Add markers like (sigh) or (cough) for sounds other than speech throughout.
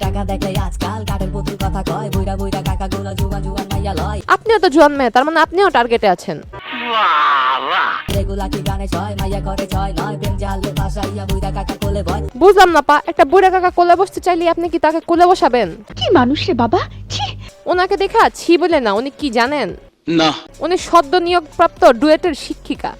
টাকা দেখে আজকাল কাঠের পুতুল কথা কয় বুইরা বুইরা কাকা গুলো জুয়া জুয়া মাইয়া লয়। আপনিও তো জোয়ান মেয়ে তার মানে আপনিও টার্গেটে আছেন। রেগুলা কি গানে ছয় মাইয়া করে ছয় নয় প্রেম জালে ভাসাইয়া বুইরা কাকা কোলে ভয় বুঝলাম না পা একটা বুড়া কাকা কোলে বসতে চাইলে আপনি কি তাকে কোলে বসাবেন? কি মানুষ রে বাবা ওনাকে দেখা ছি বলে না উনি কি জানেন? না। উনি সদ্য নিয়োগপ্রাপ্ত ডুয়েটের শিক্ষিকা।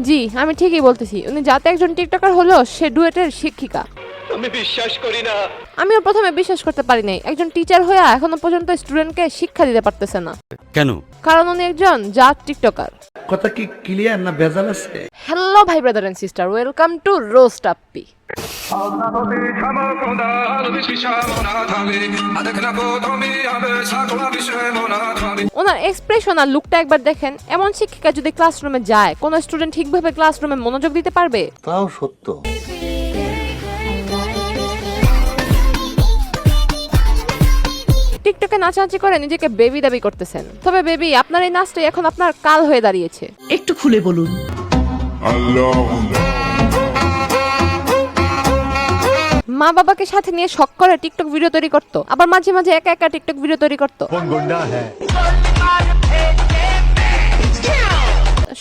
জি আমি ঠিকই বলতেছি। উনি যাতে একজন টিকটকার হলো সে ডুয়েটের শিক্ষিকা। আমি বিশ্বাস করি না। আমিও প্রথমে বিশ্বাস করতে পারি নাই। একজন টিচার হয়ে এখনও পর্যন্ত স্টুডেন্টকে শিক্ষা দিতে পারতেছে না। কেন? কারণ উনি একজন জাত টিকটকার। কথা কি ক্লিয়ার না ভেজাল আছে? হ্যালো ভাই brother and sister welcome to roast আপ্পি ওনার এক্সপ্রেশন আর লুকটা একবার দেখেন এমন শিক্ষিকা যদি ক্লাসরুমে যায় কোন স্টুডেন্ট ঠিকভাবে ক্লাসরুমে মনোযোগ দিতে পারবে? তাও সত্য। টিকটকে নাচানাচি করে নিজেকে বেবি দাবি করতেছেন। তবে বেবি আপনার এই নাচটাই এখন আপনার কাল হয়ে দাঁড়িয়েছে। একটু খুলে বলুন। মা বাবাকে সাথে নিয়ে শখ করে টিকটক ভিডিও তৈরি করতো আবার মাঝে মাঝে একা একা টিকটক ভিডিও তৈরি করতো।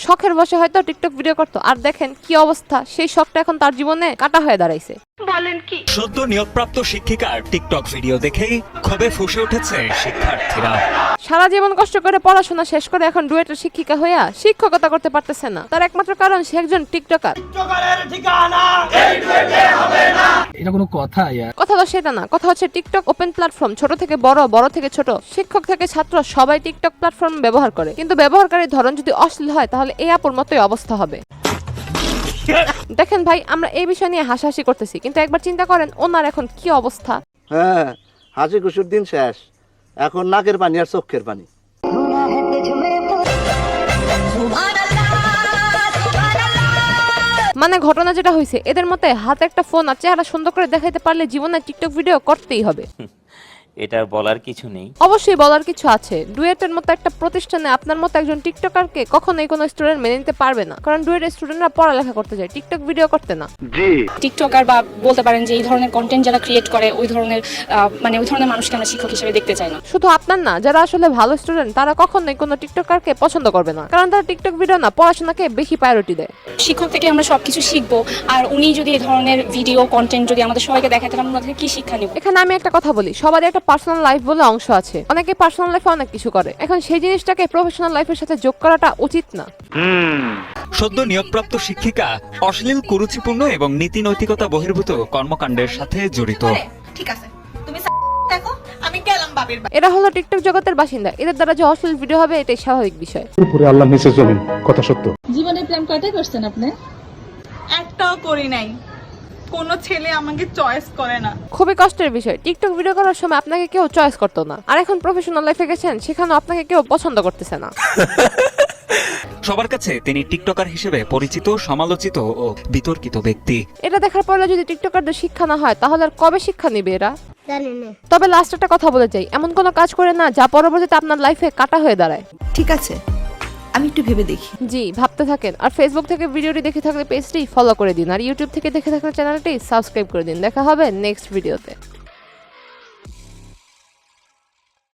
শখের বসে হয়তো টিকটক ভিডিও করতো। আর দেখেন কি অবস্থা সেই শখটা এখন তার জীবনে কাটা হয়ে দাঁড়াইছে। বলেন কি? সদ্য নিয়োগপ্রাপ্ত শিক্ষিকার টিকটক ভিডিও দেখেই ক্ষোভে ফুসে উঠেছে শিক্ষার্থীরা। সারা জীবন কষ্ট করে পড়াশোনা শেষ করে এখন ডুয়েটের শিক্ষিকা হইয়া শিক্ষকতা করতে পারতেছে না। তার একমাত্র কারণ সে একজন টিকটকার। এটা কোনো কথা ইয়ার। কথা তো সেটা না কথা হচ্ছে টিকটক ওপেন প্ল্যাটফর্ম ছোট থেকে বড় বড় থেকে ছোট। শিক্ষক থেকে ছাত্র সবাই টিকটক প্ল্যাটফর্ম ব্যবহার করে। কিন্তু ব্যবহারকারীর ধরন যদি অশ্লীল হয় তাহলে এই আপুর মতোই অবস্থা হবে। দেখেন ভাই আমরা এই বিষয় নিয়ে হাসাহাসি করতেছি কিন্তু একবার চিন্তা করেন ওনার এখন কি অবস্থা? হ্যাঁ হাসি খুশির দিন শেষ। এখন নাকের পানি আর চোখের পানি। মানে ঘটনা যেটা হয়েছে এদের মতে হাতে একটা ফোন আর চেহারা সুন্দর করে দেখাইতে পারলে জীবনে টিকটক ভিডিও করতেই হবে। এটা বলার কিছু নেই। অবশ্যই বলার কিছু আছে। ডুয়েটের মতো একটা প্রতিষ্ঠানে আপনার মতো একজন টিকটকারকে কখনোই কোনো স্টুডেন্ট মেনে নিতে পারবে না। কারণ ডুয়েটের স্টুডেন্টরা পড়ালেখা করতে যায় টিকটক ভিডিও করতে না। জি। টিকটকার বা বলতে পারেন যে এই ধরনের কন্টেন্ট যারা ক্রিয়েট করে ওই ধরনের মানে ওই ধরনের মানুষকে আমরা শিক্ষক হিসেবে দেখতে চাই না। শুধু আপনার না যারা আসলে ভালো স্টুডেন্ট তারা কখনোই কোনো টিকটকারকে পছন্দ করবে না। কারণ তারা টিকটক ভিডিও না পড়াশোনাকে বেশি প্রায়োরিটি দেয়। শিক্ষক থেকে আমরা সবকিছু শিখব আর উনি যদি এই ধরনের ভিডিও কন্টেন্ট যদি আমাদের সবাইকে দেখায় তাহলে আমরা কি শিক্ষা নিব? এখানে আমি একটা কথা বলি সবারই একটা পার্সোনাল লাইফ বলে অংশ আছে। অনেকে পার্সোনাল লাইফে অনেক কিছু করে। এখন সেই জিনিসটাকে প্রফেশনাল লাইফের সাথে যোগ করাটা উচিত না। সদ্য নিয়োগপ্রাপ্ত শিক্ষিকা অশ্লীল কুরুচিপূর্ণ এবং নীতি নৈতিকতা বহির্ভূত কর্মকাণ্ডের সাথে জড়িত। ঠিক আছে। তুমি দেখো আমি গেলাম বাবের এরা হলো টিকটক জগতের বাসিন্দা। এদের দ্বারা যে অশ্লীল ভিডিও হবে এটাই স্বাভাবিক বিষয়। উপরে আল্লাহ নিচে জমিন কথা সত্য। জীবনে প্রেম কয়টা করছেন আপনি? একটাও করি নাই। কোনো ছেলে আমাকে চয়েস করে না। খুবই কষ্টের বিষয়। টিকটক ভিডিও করার সময় আপনাকে কেউ চয়েস করতো না। আর এখন প্রফেশনাল লাইফে গেছেন সেখানে আপনাকে কেউ পছন্দ করতেছে না। (laughs) সবার কাছে তিনি টিকটকার হিসেবে পরিচিত সমালোচিত ও বিতর্কিত ব্যক্তি। এটা দেখার পরে যদি টিকটকারদের শিক্ষা না হয় তাহলে আর কবে শিক্ষা নিবে এরা? তবে লাস্ট একটা কথা বলে যাই। এমন কোনো কাজ করে না যা পরবর্তীতে আপনার লাইফে কাটা হয়ে দাঁড়ায়। ঠিক আছে। আমি একটু ভেবে দেখি। জি, ভাবতে থাকেন। আর ফেসবুক থেকে ভিডিওটি দেখে থাকলে পেজটি ফলো করে দিন। আর ইউটিউব থেকে দেখে থাকলে চ্যানেলটি সাবস্ক্রাইব করে দিন। দেখা হবে নেক্সট ভিডিওতে